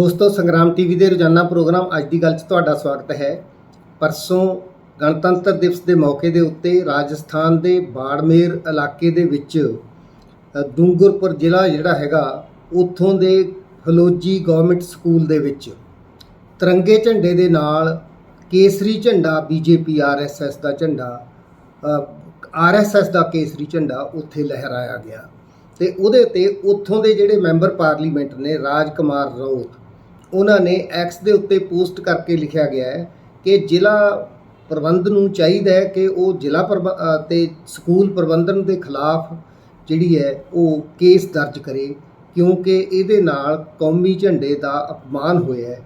ਦੋਸਤੋ, ਸੰਗਰਾਮ ਟੀਵੀ ਦੇ ਰੋਜ਼ਾਨਾ ਪ੍ਰੋਗਰਾਮ ਅੱਜ ਦੀ ਗੱਲ 'ਚ ਤੁਹਾਡਾ ਸਵਾਗਤ ਹੈ। ਪਰਸੋਂ ਗਣਤੰਤਰ ਦਿਵਸ ਦੇ ਮੌਕੇ ਦੇ ਉੱਤੇ ਰਾਜਸਥਾਨ ਦੇ ਬਾੜਮੇਰ ਇਲਾਕੇ ਦੇ ਵਿੱਚ ਡੂੰਗਰਪੁਰ ਜ਼ਿਲ੍ਹਾ ਜਿਹੜਾ ਹੈਗਾ, ਉੱਥੋਂ ਦੇ ਫਲੋਜੀ ਗਵਰਨਮੈਂਟ ਸਕੂਲ ਦੇ ਵਿੱਚ। ਤਿਰੰਗੇ ਝੰਡੇ ਦੇ ਨਾਲ ਕੇਸਰੀ ਝੰਡਾ ਬੀਜੇਪੀ ਆਰਐਸਐਸ ਦਾ ਝੰਡਾ ਆਰਐਸਐਸ ਦਾ ਕੇਸਰੀ ਝੰਡਾ ਉੱਥੇ ਲਹਿਰਾਇਆ ਗਿਆ। ਤੇ ਉਹਦੇ ਤੇ ਉੱਥੋਂ ਦੇ ਜਿਹੜੇ ਮੈਂਬਰ ਪਾਰਲੀਮੈਂਟ ਨੇ ਰਾਜ ਕੁਮਾਰ ਰੌਤ ਉਹਨਾਂ ਨੇ ਐਕਸ ਦੇ ਉੱਤੇ ਪੋਸਟ ਕਰਕੇ ਲਿਖਿਆ ਗਿਆ ਹੈ ਕਿ ਜ਼ਿਲ੍ਹਾ ਪ੍ਰਬੰਧ ਨੂੰ ਚਾਹੀਦਾ ਹੈ ਕਿ ਉਹ ਜ਼ਿਲ੍ਹਾ ਪ੍ਰਬ- ਅ, ਤੇ ਸਕੂਲ ਪ੍ਰਬੰਧਨ ਦੇ ਖਿਲਾਫ ਜਿਹੜੀ ਹੈ ਉਹ ਕੇਸ ਦਰਜ ਕਰੇ ਕਿਉਂਕਿ ਇਹਦੇ ਨਾਲ ਕੌਮੀ ਝੰਡੇ ਦਾ ਅਪਮਾਨ ਹੋਇਆ ਹੈ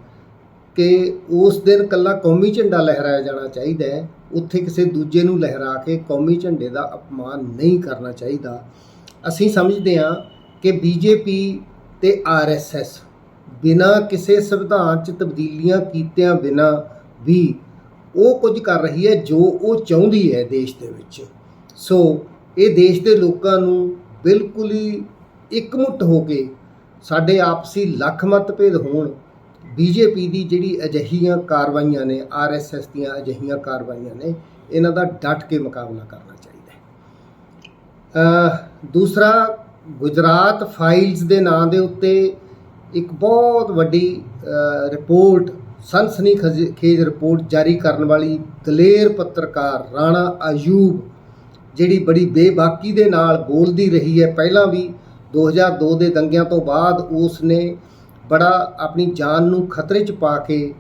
ਕਿ ਉਸ ਦਿਨ ਕੱਲਾ ਕੌਮੀ ਝੰਡਾ ਲਹਿਰਾਇਆ ਜਾਣਾ ਚਾਹੀਦਾ ਹੈ ਉੱਥੇ ਕਿਸੇ ਦੂਜੇ ਨੂੰ ਲਹਿਰਾ ਕੇ ਕੌਮੀ ਝੰਡੇ ਦਾ ਅਪਮਾਨ ਨਹੀਂ ਕਰਨਾ ਚਾਹੀਦਾ। ਅਸੀਂ ਸਮਝਦੇ ਹਾਂ ਕਿ ਬੀਜੇਪੀ ਤੇ ਆਰਐਸਐਸ ਬਿਨਾਂ ਕਿਸੇ ਸੰਵਿਧਾਨ 'ਚ ਤਬਦੀਲੀਆਂ ਕੀਤਿਆਂ ਬਿਨਾਂ ਵੀ ਉਹ ਕੁਝ ਕਰ ਰਹੀ ਹੈ ਜੋ ਉਹ ਚਾਹੁੰਦੀ ਹੈ ਦੇਸ਼ ਦੇ ਵਿੱਚ। ਸੋ ਇਹ ਦੇਸ਼ ਦੇ ਲੋਕਾਂ ਨੂੰ ਬਿਲਕੁਲ ਹੀ ਇਕਮੁੱਠ ਹੋ ਕੇ ਸਾਡੇ ਆਪਸੀ ਲੱਖ ਮਤਭੇਦ ਹੋਣ ਬੀਜੇਪੀ ਦੀ ਜਿਹੜੀ ਅਜਿਹੀਆਂ ਕਾਰਵਾਈਆਂ ਨੇ ਆਰਐਸਐਸ ਦੀਆਂ ਅਜਿਹੀਆਂ ਕਾਰਵਾਈਆਂ ਨੇ, ਇਹਨਾਂ ਦਾ ਡਟ ਕੇ ਮੁਕਾਬਲਾ ਕਰਨਾ ਚਾਹੀਦਾ ਹੈ। ਦੂਸਰਾ, ਗੁਜਰਾਤ ਫਾਈਲਸ ਦੇ ਨਾਂ ਦੇ ਉੱਤੇ ਇੱਕ ਬਹੁਤ ਵੱਡੀ ਰਿਪੋਰਟ ਸਨਸਨੀ ਖੇਜ ਰਿਪੋਰਟ ਜਾਰੀ ਕਰਨ ਵਾਲੀ ਦਲੇਰ ਪੱਤਰਕਾਰ ਰਾਣਾ ਆਯੂਬ, ਜਿਹੜੀ ਬੜੀ ਬੇਬਾਕੀ ਦੇ ਨਾਲ ਬੋਲਦੀ ਰਹੀ ਹੈ। ਪਹਿਲਾਂ ਵੀ 2002 ਦੇ ਦੰਗਿਆਂ ਤੋਂ ਬਾਅਦ ਉਸ ਨੇ ਬੜਾ ਆਪਣੀ ਜਾਨ ਨੂੰ ਖਤਰੇ 'ਚ ਪਾ ਕੇ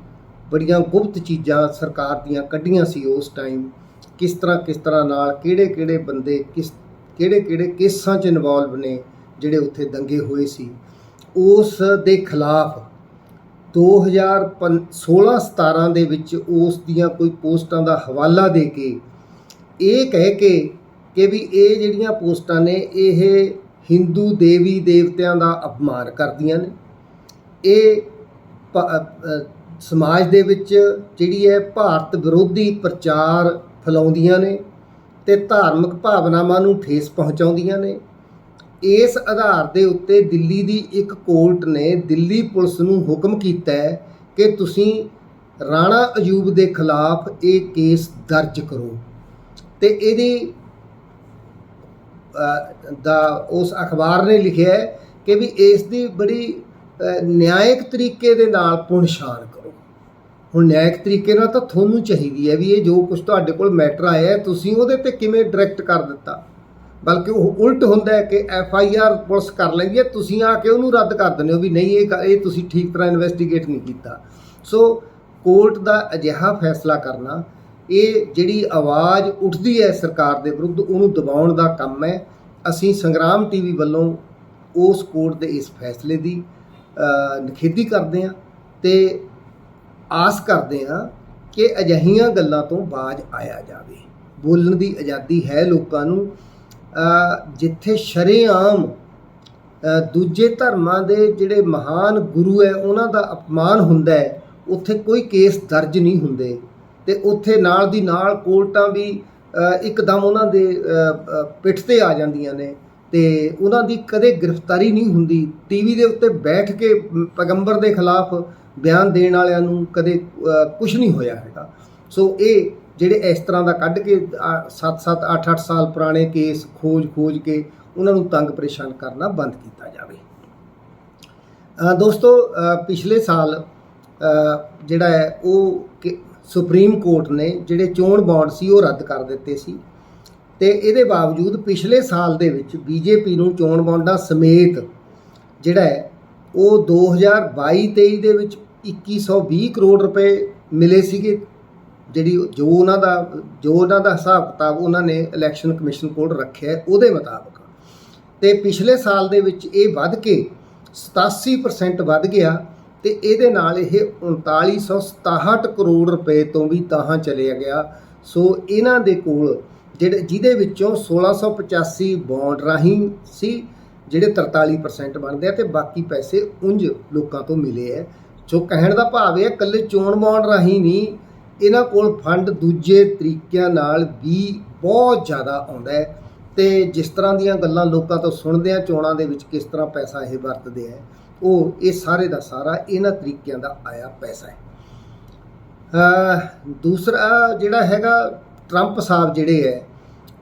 ਬੜੀਆਂ ਗੁਪਤ ਚੀਜ਼ਾਂ ਸਰਕਾਰ ਦੀਆਂ ਕੱਢੀਆਂ ਸੀ ਉਸ ਟਾਈਮ। ਕਿਸ ਤਰ੍ਹਾਂ ਕਿਸ ਤਰ੍ਹਾਂ ਨਾਲ ਕਿਹੜੇ ਕਿਹੜੇ ਬੰਦੇ, ਕਿਸ ਕਿਹੜੇ ਕਿਹੜੇ ਕੇਸਾਂ 'ਚ ਇਨਵੋਲਵ ਨੇ ਜਿਹੜੇ ਉੱਥੇ ਦੰਗੇ ਹੋਏ ਸੀ। ਉਸ ਦੇ ਖਿਲਾਫ 2016-17 ਦੇ ਵਿੱਚ ਉਸ ਦੀਆਂ ਕੋਈ ਪੋਸਟਾਂ ਦਾ ਹਵਾਲਾ ਦੇ ਕੇ ਇਹ ਕਹਿ ਕੇ ਕਿ ਵੀ ਇਹ ਜਿਹੜੀਆਂ ਪੋਸਟਾਂ ਨੇ, ਇਹ ਹਿੰਦੂ ਦੇਵੀ ਦੇਵਤਿਆਂ ਦਾ ਅਪਮਾਨ ਕਰਦੀਆਂ ਨੇ। ਇਹ ਸਮਾਜ ਦੇ ਵਿੱਚ ਜਿਹੜੀ ਹੈ ਭਾਰਤ ਵਿਰੋਧੀ ਪ੍ਰਚਾਰ ਫੈਲਾਉਂਦੀਆਂ ਨੇ ਤੇ ਧਾਰਮਿਕ ਭਾਵਨਾਵਾਂ ਨੂੰ ਠੇਸ ਪਹੁੰਚਾਉਂਦੀਆਂ ਨੇ। ਇਸ ਆਧਾਰ ਦੇ ਉੱਤੇ ਦਿੱਲੀ ਦੀ ਇੱਕ ਕੋਰਟ ਨੇ ਦਿੱਲੀ ਪੁਲਿਸ ਨੂੰ ਹੁਕਮ ਕੀਤਾ ਹੈ ਕਿ ਤੁਸੀਂ ਰਾਣਾ ਅਯੂਬ ਦੇ ਖਿਲਾਫ ਇਹ ਕੇਸ ਦਰਜ ਕਰੋ। ਤੇ ਇਹਦੀ ਦਾ ਉਸ ਅਖਬਾਰ ਨੇ ਲਿਖਿਆ ਹੈ ਕਿ ਵੀ ਇਸ ਦੀ ਬੜੀ ਨਿਆਇਕ ਤਰੀਕੇ ਦੇ ਨਾਲ ਪੁਣਛਾਣ ਕਰੋ। ਹੁਣ ਨਿਆਇਕ ਤਰੀਕੇ ਨਾਲ ਤਾਂ ਤੁਹਾਨੂੰ ਚਾਹੀਦੀ ਹੈ ਵੀ ਇਹ ਜੋ ਕੁਝ ਤੁਹਾਡੇ ਕੋਲ ਮੈਟਰ ਆਇਆ ਤੁਸੀਂ ਉਹਦੇ ਤੇ ਕਿਵੇਂ ਡਾਇਰੈਕਟ ਕਰ ਦਿੱਤਾ। ਬਲਕਿ ਉਹ ਉਲਟ ਹੁੰਦਾ ਹੈ ਕਿ ਐਫ ਆਈ ਆਰ ਪੁਲਿਸ ਕਰ ਲੈਂਦੀ ਹੈ, ਤੁਸੀਂ ਆ ਕੇ ਉਹਨੂੰ ਰੱਦ ਕਰ ਦਿੰਦੇ ਹੋ ਵੀ ਨਹੀਂ, ਇਹ ਕ- ਇਹ ਤੁਸੀਂ ਠੀਕ ਤਰ੍ਹਾਂ ਇਨਵੈਸਟੀਗੇਟ ਨਹੀਂ ਕੀਤਾ। ਸੋ ਕੋਰਟ ਦਾ ਅਜਿਹਾ ਫੈਸਲਾ ਕਰਨਾ, ਇਹ ਜਿਹੜੀ ਆਵਾਜ਼ ਉੱਠਦੀ ਹੈ ਸਰਕਾਰ ਦੇ ਵਿਰੁੱਧ, ਉਹਨੂੰ ਦਬਾਉਣ ਦਾ ਕੰਮ ਹੈ। ਅਸੀਂ ਸੰਗਰਾਮ ਟੀਵੀ ਵੱਲੋਂ ਉਸ ਕੋਰਟ ਦੇ ਇਸ ਫੈਸਲੇ ਦੀ ਨਿਖੇਧੀ ਕਰਦੇ ਹਾਂ ਤੇ ਆਸ ਕਰਦੇ ਹਾਂ ਕਿ ਅਜਿਹੀਆਂ ਗੱਲਾਂ ਤੋਂ ਬਾਜ ਆਇਆ ਜਾਵੇ। ਬੋਲਣ ਦੀ ਆਜ਼ਾਦੀ ਹੈ ਲੋਕਾਂ ਨੂੰ ਜਿੱਥੇ ਸ਼ਰੇਆਮ ਦੂਜੇ ਧਰਮਾਂ ਦੇ ਜਿਹੜੇ ਮਹਾਨ ਗੁਰੂ ਹੈ ਉਹਨਾਂ ਦਾ ਅਪਮਾਨ ਹੁੰਦਾ ਹੈ ਉੱਥੇ ਕੋਈ ਕੇਸ ਦਰਜ ਨਹੀਂ ਹੁੰਦੇ। ਤੇ ਉੱਥੇ ਨਾਲ ਦੀ ਨਾਲ ਕੋਰਟਾਂ ਵੀ ਅ, ਇੱਕਦਮ ਉਹਨਾਂ ਦੇ ਪਿੱਠ ਤੇ ਆ ਜਾਂਦੀਆਂ ਨੇ। ਤੇ ਉਹਨਾਂ ਦੀ ਕਦੇ ਗ੍ਰਿਫਤਾਰੀ ਨਹੀਂ ਹੁੰਦੀ। ਟੀਵੀ ਦੇ ਉੱਤੇ ਬੈਠ ਕੇ ਪੈਗੰਬਰ ਦੇ ਖਿਲਾਫ ਬਿਆਨ ਦੇਣ ਵਾਲਿਆਂ ਨੂੰ ਕਦੇ ਕੁਝ ਨਹੀਂ ਹੋਇਆ ਹੈਗਾ। ਸੋ ਇਹ ਜਿਹੜੇ ਇਸ ਤਰ੍ਹਾਂ ਦਾ ਕੱਢ ਕੇ 7-7 8-8 ਸਾਲ ਪੁਰਾਣੇ ਕੇਸ ਖੋਜ-ਖੋਜ ਕੇ ਉਹਨਾਂ ਨੂੰ ਤੰਗ ਪਰੇਸ਼ਾਨ ਕਰਨਾ ਬੰਦ ਕੀਤਾ ਜਾਵੇ। ਦੋਸਤੋ ਪਿਛਲੇ ਸਾਲ ਜਿਹੜਾ ਹੈ, ਉਹ ਕਿ- ਸੁਪਰੀਮ ਕੋਰਟ ਨੇ ਜਿਹੜੇ ਚੋਣ ਬੌਂਡ ਸੀ, ਉਹ ਰੱਦ ਕਰ ਦਿੱਤੇ ਸੀ। ਤੇ ਇਹਦੇ ਬਾਵਜੂਦ ਪਿਛਲੇ ਸਾਲ ਦੇ ਵਿੱਚ ਬੀਜੇਪੀ ਨੂੰ ਚੋਣ ਬੌਂਡਾਂ ਸਮੇਤ ਜਿਹੜਾ ਹੈ, ਉਹ 2022-23 ਦੇ ਵਿੱਚ 2120 ਕਰੋੜ ਰੁਪਏ ਮਿਲੇ ਸੀਗੇ। ਜਿਹੜੀ ਜੋ ਉਹਨਾਂ ਦਾ, ਜੋ ਉਹਨਾਂ ਦਾ ਹਿਸਾਬ ਕਿਤਾਬ ਉਹਨਾਂ ਨੇ ਇਲੈਕਸ਼ਨ ਕਮਿਸ਼ਨ ਕੋਲ ਰੱਖਿਆ ਉਹਦੇ ਮੁਤਾਬਕ। ਤੇ ਪਿਛਲੇ ਸਾਲ ਦੇ ਵਿੱਚ ਇਹ ਵੱਧ ਕੇ 87% ਵੱਧ ਗਿਆ ਤੇ ਇਹਦੇ ਨਾਲ ਇਹ 3967 ਕਰੋੜ ਰੁਪਏ ਤੋਂ ਵੀ ਤਾਹਾਂ ਚਲਿਆ ਗਿਆ। ਸੋ ਇਹਨਾਂ ਦੇ ਕੋਲ ਜਿਹੜੇ, ਜਿਹਦੇ ਵਿੱਚੋਂ 1685 ਬੌਂਡ ਰਾਹੀਂ ਸੀ, ਜਿਹੜੇ 43% ਬਣਦੇ ਆ ਤੇ ਬਾਕੀ ਪੈਸੇ ਉਂਝ ਲੋਕਾਂ ਤੋਂ ਮਿਲੇ ਐ ਸੋ ਕਹਿਣ ਦਾ ਭਾਵ ਇਹ ਹੈ ਇਕੱਲੇ ਚੋਣ ਬੌਂਡ ਰਾਹੀਂ ਨਹੀਂ ਇਹਨਾਂ ਕੋਲ ਫੰਡ ਦੂਜੇ ਤਰੀਕਿਆਂ ਨਾਲ ਵੀ ਬਹੁਤ ਜ਼ਿਆਦਾ ਆਉਂਦਾ ਹੈ ਤੇ ਜਿਸ ਤਰ੍ਹਾਂ ਦੀਆਂ ਗੱਲਾਂ ਲੋਕਾਂ ਤੋਂ ਸੁਣਦੇ ਆ ਚੋਣਾਂ ਦੇ ਵਿੱਚ ਕਿਸ ਤਰ੍ਹਾਂ ਪੈਸਾ ਇਹ ਵਰਤਦੇ ਆ ਉਹ ਇਹ ਸਾਰੇ ਦਾ ਸਾਰਾ ਇਹਨਾਂ ਤਰੀਕਿਆਂ ਦਾ ਆਇਆ ਪੈਸਾ ਹੈ। ਦੂਸਰਾ ਜਿਹੜਾ ਹੈਗਾ, ਟਰੰਪ ਸਾਹਿਬ ਜਿਹੜੇ ਹੈ,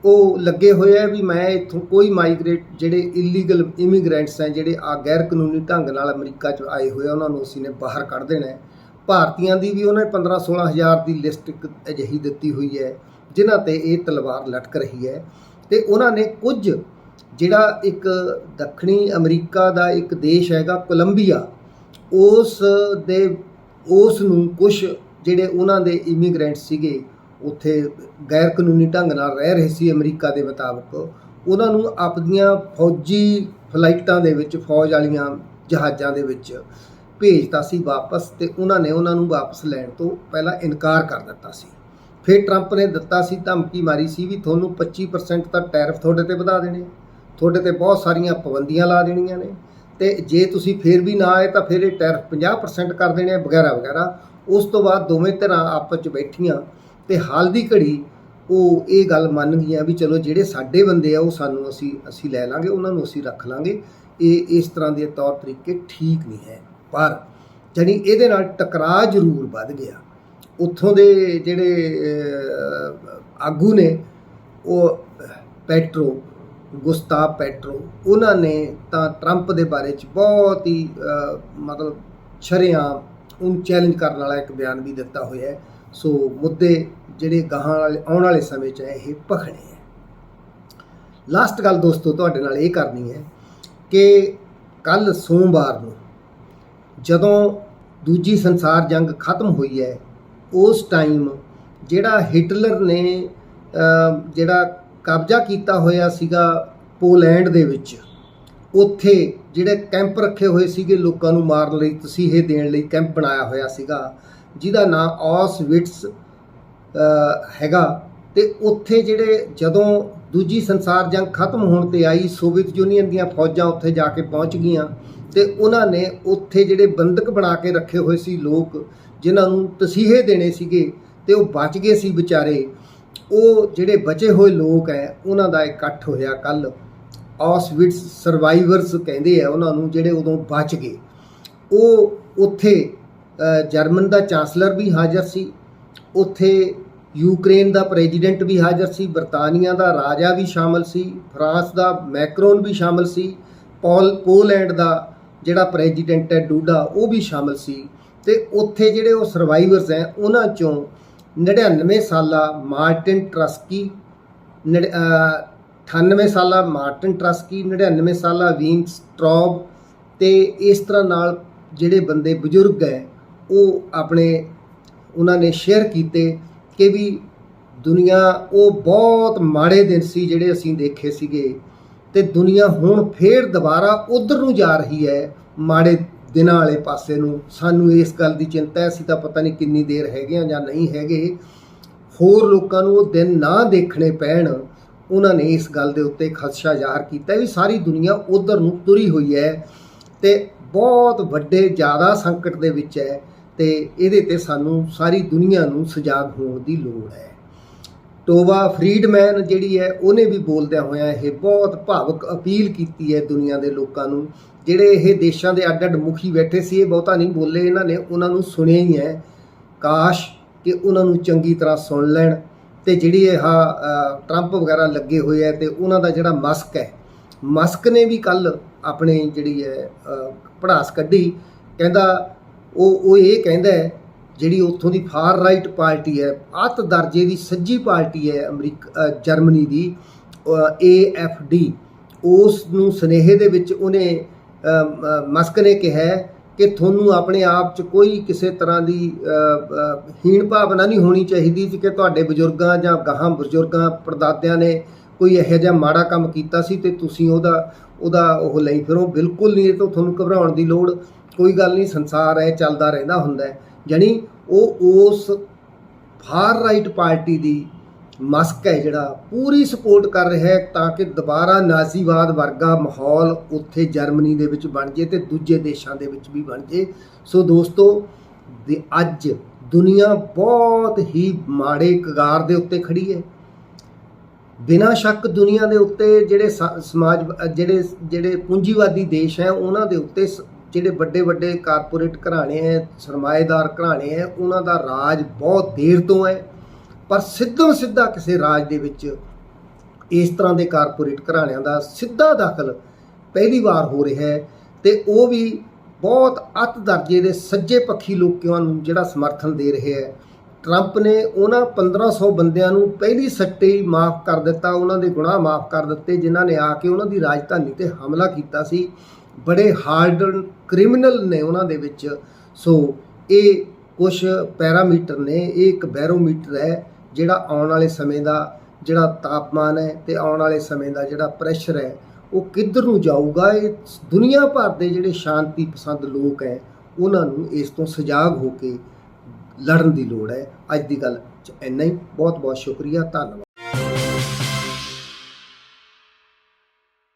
ਉਹ ਲੱਗੇ ਹੋਏ ਆ ਵੀ ਮੈਂ ਇੱਥੋਂ ਕੋਈ ਮਾਈਗ੍ਰੇਟ ਜਿਹੜੇ ਇਲੀਗਲ ਇਮੀਗ੍ਰੈਂਟਸ ਹੈ, ਜਿਹੜੇ ਆ ਗੈਰ ਕਾਨੂੰਨੀ ਢੰਗ ਨਾਲ ਅਮਰੀਕਾ 'ਚ ਆਏ ਹੋਏ ਆ, ਉਹਨਾਂ ਨੂੰ ਅਸੀਂ ਨੇ ਬਾਹਰ ਕੱਢ ਦੇਣਾ ਹੈ। ਭਾਰਤੀਆਂ ਦੀ ਵੀ ਉਹਨਾਂ ਨੇ 15 16 ਹਜ਼ਾਰ ਦੀ ਲਿਸਟ ਇੱਕ ਅਜਿਹੀ ਦਿੱਤੀ ਹੋਈ ਹੈ, ਜਿਨ੍ਹਾਂ ਤੇ ਇਹ ਤਲਵਾਰ ਲਟਕ ਰਹੀ ਹੈ। ਤੇ ਉਹਨਾਂ ਨੇ ਕੁਝ ਜਿਹੜਾ ਇੱਕ ਦੱਖਣੀ ਅਮਰੀਕਾ ਦਾ ਇੱਕ ਦੇਸ਼ ਹੈਗਾ, ਕੋਲੰਬੀਆ, ਉਸ ਦੇ, ਉਸ ਨੂੰ ਕੁਝ ਜਿਹੜੇ ਉਹਨਾਂ ਦੇ ਇਮੀਗ੍ਰੈਂਟ ਸੀਗੇ, ਉੱਥੇ ਗੈਰ ਕਾਨੂੰਨੀ ਢੰਗ ਨਾਲ ਰਹਿ ਰਹੇ ਸੀ ਅਮਰੀਕਾ ਦੇ ਮੁਤਾਬਕ, ਉਹਨਾਂ ਨੂੰ ਆਪਣੀਆਂ ਫੌਜੀ ਫਲਾਈਟਾਂ ਦੇ ਵਿੱਚ, ਫੌਜ ਵਾਲੀਆਂ ਜਹਾਜ਼ਾਂ ਦੇ ਵਿੱਚ ਭੇਜਤਾ ਸੀ ਵਾਪਸ ਤੇ ਉਹਨਾਂ ਨੇ ਉਹਨਾਂ ਨੂੰ ਵਾਪਸ ਲੈਣ ਤੋਂ ਪਹਿਲਾਂ ਇਨਕਾਰ ਕਰ ਦਿੱਤਾ ਸੀ। ਫਿਰ ਟਰੰਪ ਨੇ ਦਿੱਤਾ ਸੀ ਧਮਕੀ ਮਾਰੀ ਸੀ ਵੀ ਤੁਹਾਨੂੰ 25% ਤਾਂ ਟੈਰਿਫ ਤੁਹਾਡੇ ਤੇ ਵਧਾ ਦੇਣੇ। ਤੁਹਾਡੇ ਤੇ ਬਹੁਤ ਸਾਰੀਆਂ ਪਾਬੰਦੀਆਂ ਲਾ ਦੇਣੀਆਂ ਨੇ। ਤੇ ਜੇ ਤੁਸੀਂ ਫਿਰ ਵੀ ਨਾ ਆਏ ਤਾਂ ਫਿਰ ਇਹ ਟੈਰਿਫ 50% ਕਰ ਦੇਣੇ ਆ ਵਗੈਰਾ ਵਗੈਰਾ। ਉਸ ਤੋਂ ਬਾਅਦ ਦੋਵੇਂ ਧਿਰਾਂ ਆਪਸ ਵਿੱਚ ਬੈਠੀਆਂ ਤੇ ਹਾਲ ਦੀ ਘੜੀ ਉਹ ਇਹ ਗੱਲ ਮੰਨ ਗਈਆਂ ਵੀ ਚਲੋ ਜਿਹੜੇ ਸਾਡੇ ਬੰਦੇ ਆ ਉਹ ਸਾਨੂੰ ਅਸੀਂ ਅਸੀਂ ਲੈ ਲਾਂਗੇ, ਉਹਨਾਂ ਨੂੰ ਅਸੀਂ ਰੱਖ ਲਾਂਗੇ। ਇਹ ਇਸ ਤਰ੍ਹਾਂ ਦੇ ਤੌਰ ਤਰੀਕੇ ਠੀਕ ਨਹੀਂ ਹੈ। ਪਰ ਜਾਣੀ ਇਹਦੇ ਨਾਲ ਟਕਰਾਅ ਜ਼ਰੂਰ ਵੱਧ ਗਿਆ। ਉੱਥੋਂ ਦੇ ਜਿਹੜੇ ਆਗੂ ਨੇ, ਉਹ ਪੈਟਰੋ, ਗੁਸਤਾਵ ਪੈਟਰੋ, ਉਹਨਾਂ ਨੇ ਤਾਂ ਟਰੰਪ ਦੇ ਬਾਰੇ ਚ ਬਹੁਤ ਹੀ ਮਤਲਬ ਸ਼ਰੇਆਮ ਉਹਨੂੰ ਚੈਲੰਜ ਕਰਨ ਵਾਲਾ ਇੱਕ ਬਿਆਨ ਵੀ ਦਿੱਤਾ ਹੋਇਆ ਹੈ। ਸੋ ਮੁੱਦੇ ਜਿਹੜੇ ਗਾਹਾਂ ਵਾਲੇ, ਆਉਣ ਵਾਲੇ ਸਮੇਂ 'ਚ ਇਹ ਭਖਣੇ ਹੈ। ਲਾਸਟ ਗੱਲ ਦੋਸਤੋ, ਤੁਹਾਡੇ ਨਾਲ ਇਹ ਕਰਨੀ ਹੈ ਕਿ ਕੱਲ ਸੋਮਵਾਰ ਨੂੰ ਜਦੋਂ ਦੂਜੀ ਸੰਸਾਰ ਜੰਗ ਖਤਮ ਹੋਈ ਹੈ ਉਸ ਟਾਈਮ ਜਿਹੜਾ ਹਿਟਲਰ ਨੇ ਜਿਹੜਾ ਕਬਜ਼ਾ ਕੀਤਾ ਹੋਇਆ ਸੀਗਾ ਪੋਲੈਂਡ ਦੇ ਵਿੱਚ ਉੱਥੇ ਜਿਹੜੇ ਕੈਂਪ ਰੱਖੇ ਹੋਏ ਸੀਗੇ ਲੋਕਾਂ ਨੂੰ ਮਾਰਨ ਲਈ ਤਸੀਹੇ ਦੇਣ ਲਈ ਕੈਂਪ ਬਣਾਇਆ ਹੋਇਆ ਸੀਗਾ ਜਿਹਦਾ ਨਾਂ ਔਸਵਿਟਸ ਅਹ, ਹੈਗਾ। ਤੇ ਉੱਥੇ ਜਿਹੜੇ ਜਦੋਂ ਦੂਜੀ ਸੰਸਾਰ ਜੰਗ ਖਤਮ ਹੋਣ ਤੇ ਆਈ, ਸੋਵੀਅਤ ਯੂਨੀਅਨ ਦੀਆਂ ਫੌਜਾਂ ਉੱਥੇ ਜਾ ਕੇ ਪਹੁੰਚ ਗਈਆਂ ਤੇ ਉਹਨਾਂ ਨੇ ਉੱਥੇ ਜਿਹੜੇ ਬੰਦਕ ਬਣਾ ਕੇ ਰੱਖੇ ਹੋਏ ਸੀ ਲੋਕ, ਜਿਨ੍ਹਾਂ ਨੂੰ ਤਸੀਹੇ ਦੇਣੇ ਸੀਗੇ ਤੇ ਉਹ ਬਚ ਗਏ ਸੀ ਵਿਚਾਰੇ। ਉਹ ਜਿਹੜੇ ਬਚੇ ਹੋਏ ਲੋਕ ਹੈ ਉਹਨਾਂ ਦਾ ਇਕੱਠ ਹੋਇਆ ਕੱਲ ਔਸਵਿਟਸ ਸਰਵਾਈਵਰਸ ਕਹਿੰਦੇ ਆ ਉਹਨਾਂ ਨੂੰ, ਜਿਹੜੇ ਉਦੋਂ ਬਚ ਗਏ। ਉਹ ਉੱਥੇ ਜਰਮਨ ਦਾ ਚਾਂਸਲਰ ਵੀ ਹਾਜ਼ਰ ਸੀ। ਉੱਥੇ ਯੂਕਰੇਨ ਦਾ ਪ੍ਰੈਜ਼ੀਡੈਂਟ ਵੀ ਹਾਜ਼ਰ ਸੀ, ਬਰਤਾਨੀਆ ਦਾ ਰਾਜਾ ਵੀ ਸ਼ਾਮਲ ਸੀ, ਫਰਾਂਸ ਦਾ ਮੈਕਰੋਨ ਵੀ ਸ਼ਾਮਲ ਸੀ, ਪੋਲ, ਪੋਲੈਂਡ ਦਾ ਜਿਹੜਾ ਪ੍ਰੈਜ਼ੀਡੈਂਟ ਹੈ ਡੂਡਾ, ਉਹ ਵੀ ਸ਼ਾਮਲ ਸੀ। ਤੇ ਉੱਥੇ ਜਿਹੜੇ ਉਹ ਸਰਵਾਈਵਰਸ ਹੈ, ਉਹਨਾਂ ਚੋਂ 99 ਸਾਲਾ ਮਾਰਟਿਨ ਟਰਸਕੀ, ਨੜ- 98 ਸਾਲਾ ਮਾਰਟਿਨ ਟਰਸਕੀ 99 ਸਾਲਾ ਵੀਨ ਸਟ੍ਰੌਬ ਤੇ ਇਸ ਤਰ੍ਹਾਂ ਨਾਲ ਜਿਹੜੇ ਬੰਦੇ ਬਜ਼ੁਰਗ ਹੈ, ਉਹ ਆਪਣੇ, ਉਹਨਾਂ ਨੇ ਸ਼ੇਅਰ ਕੀਤੇ ਕਿ ਵੀ ਦੁਨੀਆ ਉਹ ਬਹੁਤ ਮਾੜੇ ਦਿਨ ਸੀ ਜਿਹੜੇ ਅਸੀਂ ਦੇਖੇ ਸੀਗੇ ਤੇ ਦੁਨੀਆ ਹੁਣ ਫੇਰ ਦੁਬਾਰਾ ਉਧਰ ਨੂੰ ਜਾ ਰਹੀ ਹੈ ਮਾੜੇ ਦਿਨਾਂ ਵਾਲੇ ਪਾਸੇ ਨੂੰ। ਸਾਨੂੰ ਇਸ ਗੱਲ ਦੀ ਚਿੰਤਾ ਹੈ, ਅਸੀਂ ਤਾਂ ਪਤਾ ਨਹੀਂ ਕਿੰਨੀ ਦੇਰ ਹੈਗੇ ਆ ਜਾਂ ਨਹੀਂ ਹੈਗੇ। ਹੋਰ ਲੋਕਾਂ ਨੂੰ ਉਹ ਦਿਨ ਨਾ ਦੇਖਣੇ ਪੈਣ, ਉਹਨਾਂ ਨੇ ਇਸ ਗੱਲ ਦੇ ਉੱਤੇ ਖਦਸ਼ਾ ਜ਼ਾਹਰ ਕੀਤਾ ਵੀ ਸਾਰੀ ਦੁਨੀਆ ਉਧਰ ਨੂੰ ਤੁਰੀ ਹੋਈ ਹੈ ਤੇ ਬਹੁਤ ਵੱਡੇ ਜ਼ਿਆਦਾ ਸੰਕਟ ਦੇ ਵਿੱਚ ਹੈ। ਤੇ ਇਹਦੇ ਤੇ ਸਾਨੂੰ ਸਾਰੀ ਦੁਨੀਆ ਨੂੰ ਸਜਾਗ ਹੋਣ ਦੀ ਲੋੜ ਹੈ। ਟੋਵਾ ਫਰੀਡਮੈਨ ਜਿਹੜੀ ਹੈ, ਉਹਨੇ ਵੀ ਬੋਲਦਿਆਂ ਹੋਇਆਂ ਇਹ ਬਹੁਤ ਭਾਵਕ ਅਪੀਲ ਕੀਤੀ ਹੈ ਦੁਨੀਆ ਦੇ ਲੋਕਾਂ ਨੂੰ। ਜਿਹੜੇ ਇਹ ਦੇਸ਼ਾਂ ਦੇ ਅੱਡ-ਅੱਡ ਮੁਖੀ ਬੈਠੇ ਸੀ, ਇਹ ਬਹੁਤਾ ਨਹੀਂ ਬੋਲੇ, ਇਹਨਾਂ ਨੇ ਉਹਨਾਂ ਨੂੰ ਸੁਣਿਆ ਹੀ ਹੈ। ਕਾਸ਼ ਕਿ ਉਹਨਾਂ ਨੂੰ ਚੰਗੀ ਤਰ੍ਹਾਂ ਸੁਣ ਲੈਣ ਤੇ ਜਿਹੜੀ ਇਹ ਟਰੰਪ ਵਗੈਰਾ ਲੱਗੇ ਹੋਏ ਹੈ ਤੇ ਉਹਨਾਂ ਦਾ ਜਿਹੜਾ ਮਸਕ ਹੈ, ਮਸਕ ਨੇ ਵੀ ਕੱਲ ਆਪਣੇ ਜਿਹੜੀ ਹੈ ਪੜਾਸ ਕੱਢੀ। ਕਹਿੰਦਾ ਉਹ ਉਹ ਇਹ ਕਹਿੰਦਾ ਹੈ, ਜਿਹੜੀ ਉੱਥੋਂ ਦੀ ਫਾਰ ਰਾਈਟ ਪਾਰਟੀ ਹੈ, ਅੱਤ ਦਰਜੇ ਦੀ ਸੱਜੀ ਪਾਰਟੀ ਹੈ ਅਮਰੀਕਾ ਜਰਮਨੀ ਦੀ ਏਐਫਡੀ ਉਸ ਨੂੰ ਸਨੇਹੇ ਦੇ ਵਿੱਚ ਉਹਨੇ ਮਸਕ ਨੇ ਕਿਹਾ ਕਿ ਤੁਹਾਨੂੰ ਆਪਣੇ ਆਪ 'ਚ ਕੋਈ ਕਿਸੇ ਤਰ੍ਹਾਂ ਦੀ ਹੀਣ ਭਾਵਨਾ ਨਹੀਂ ਹੋਣੀ ਚਾਹੀਦੀ ਕਿ ਤੁਹਾਡੇ ਬਜ਼ੁਰਗਾਂ ਜਾਂ ਗਾਹਾਂ ਬਜ਼ੁਰਗਾਂ ਪਰਦਾਦਿਆਂ ਨੇ ਕੋਈ ਇਹੋ ਜਿਹਾ ਮਾੜਾ ਕੰਮ ਕੀਤਾ ਸੀ ਤੇ ਤੁਸੀਂ ਉਹਦਾ ਉਹਦਾ ਉਹ ਲਈ ਫਿਰੋ। ਬਿਲਕੁਲ ਨਹੀਂ, ਇਹ ਤੋਂ ਤੁਹਾਨੂੰ ਘਬਰਾਉਣ ਦੀ ਲੋੜ ਕੋਈ ਗੱਲ ਨਹੀਂ, ਸੰਸਾਰ ਹੈ ਚੱਲਦਾ ਰਹਿੰਦਾ ਹੁੰਦਾ ਹੈ। ਜਾਣੀ ਉਹ ਉਸ ਫਾਰ ਰਾਈਟ ਪਾਰਟੀ ਦੀ ਮਸਕ ਹੈ ਜਿਹੜਾ, ਪੂਰੀ ਸਪੋਰਟ ਕਰ ਰਿਹਾ ਹੈ ਤਾਂ ਕਿ ਦੁਬਾਰਾ ਨਾਜ਼ੀਵਾਦ ਵਰਗਾ ਮਾਹੌਲ ਉੱਥੇ ਜਰਮਨੀ ਦੇ ਵਿੱਚ ਬਣ ਜੇ ਤੇ ਦੂਜੇ ਦੇਸ਼ਾਂ ਦੇ ਵਿੱਚ ਵੀ ਬਣ ਜੇ। ਸੋ ਦੋਸਤੋ, ਦੇ, ਅੱਜ ਦੁਨੀਆ ਬਹੁਤ ਹੀ ਮਾੜੇ ਕਗਾਰ ਦੇ ਉੱਤੇ ਖੜੀ ਹੈ। ਬਿਨਾਂ ਸ਼ੱਕ ਦੁਨੀਆ ਦੇ ਉੱਤੇ ਜਿਹੜੇ ਸ- ਸਮਾਜ ਜਿਹੜੇ ਜਿਹੜੇ ਪੂੰਜੀਵਾਦੀ ਦੇਸ਼ ਹੈ, ਉਹਨਾਂ ਦੇ ਉੱਤੇ ਸ- ਜਿਹੜੇ ਵੱਡੇ ਵੱਡੇ ਕਾਰਪੋਰੇਟ ਘਰਾਣੇ ਹੈ ਸਰਮਾਏਦਾਰ ਘਰਾਣੇ ਹੈ ਉਹਨਾਂ ਦਾ ਰਾਜ ਬਹੁਤ ਦੇਰ ਤੋਂ ਹੈ ਪਰ ਸਿੱਧਾ ਸਿੱਧਾ ਕਿਸੇ ਰਾਜ ਦੇ ਵਿੱਚ ਇਸ ਤਰ੍ਹਾਂ ਦੇ ਕਾਰਪੋਰੇਟ ਘਰਾਣਿਆਂ ਦਾ ਸਿੱਧਾ ਦਖਲ ਪਹਿਲੀ ਵਾਰ ਹੋ ਰਿਹਾ ਹੈ ਤੇ ਉਹ ਵੀ ਬਹੁਤ ਅੱਤ ਦਰਜੇ ਦੇ ਸੱਜੇ ਪੱਖੀ ਲੋਕਾਂ ਨੂੰ ਜਿਹੜਾ ਸਮਰਥਨ ਦੇ ਰਹੇ ਹੈ ਟਰੰਪ ਨੇ ਉਹਨਾਂ 1500 ਬੰਦਿਆਂ ਨੂੰ ਪਹਿਲੀ ਸੱਟੇ ਹੀ ਮਾਫ ਕਰ ਦਿੱਤਾ, ਉਹਨਾਂ ਦੇ ਗੁਨਾਹ ਮਾਫ ਕਰ ਦਿੱਤੇ, ਜਿਨ੍ਹਾਂ ਨੇ ਆ ਕੇ ਉਹਨਾਂ ਦੀ ਰਾਜਧਾਨੀ ਤੇ ਹਮਲਾ ਕੀਤਾ ਸੀ। ਬੜੇ ਹਾਰਡ ਕ੍ਰਿਮੀਨਲ ਨੇ ਉਹਨਾਂ ਦੇ ਵਿੱਚ। ਸੋ ਇਹ ਕੁਝ ਪੈਰਾਮੀਟਰ ਨੇ, ਇਹ ਇੱਕ ਬੈਰੋਮੀਟਰ ਹੈ, ਜਿਹੜਾ ਆਉਣ ਵਾਲੇ ਸਮੇਂ ਦਾ ਜਿਹੜਾ ਤਾਪਮਾਨ ਹੈ ਤੇ ਆਉਣ ਵਾਲੇ ਸਮੇਂ ਦਾ ਜਿਹੜਾ ਪ੍ਰੈਸ਼ਰ ਹੈ, ਉਹ ਕਿੱਧਰ ਨੂੰ ਜਾਊਗਾ? ਇਹ ਦੁਨੀਆ ਭਰ ਦੇ ਜਿਹੜੇ ਸ਼ਾਂਤੀ ਪਸੰਦ ਲੋਕ ਹੈ, ਉਹਨਾਂ ਨੂੰ ਇਸ ਤੋਂ ਸਜਾਗ ਹੋ ਕੇ ਲੜਨ ਦੀ ਲੋੜ ਹੈ। ਅੱਜ ਦੀ ਗੱਲ ਚ ਇੰਨਾ ਹੀ। ਬਹੁਤ ਬਹੁਤ ਸ਼ੁਕਰੀਆ, ਧੰਨਵਾਦ।